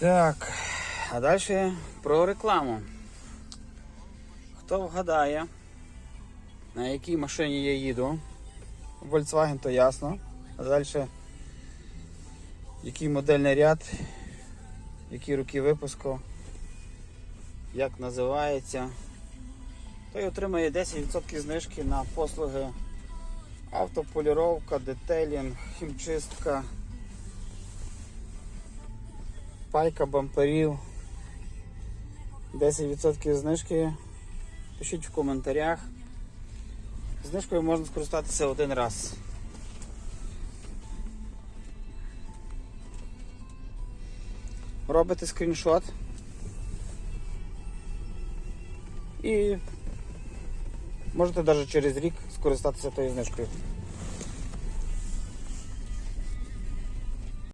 Так, а далі про рекламу. Хто вгадає, на якій машині я їду? Volkswagen то ясно. А далі який модельний ряд, які роки випуску, як називається. Той отримає 10% знижки на послуги автополіровка, детелінг, хімчистка, пайка бамперів. 10% знижки. Пишіть в коментарях. Знижкою можна скористатися один раз. Робите скріншот. І можете навіть через рік скористатися тою знижкою.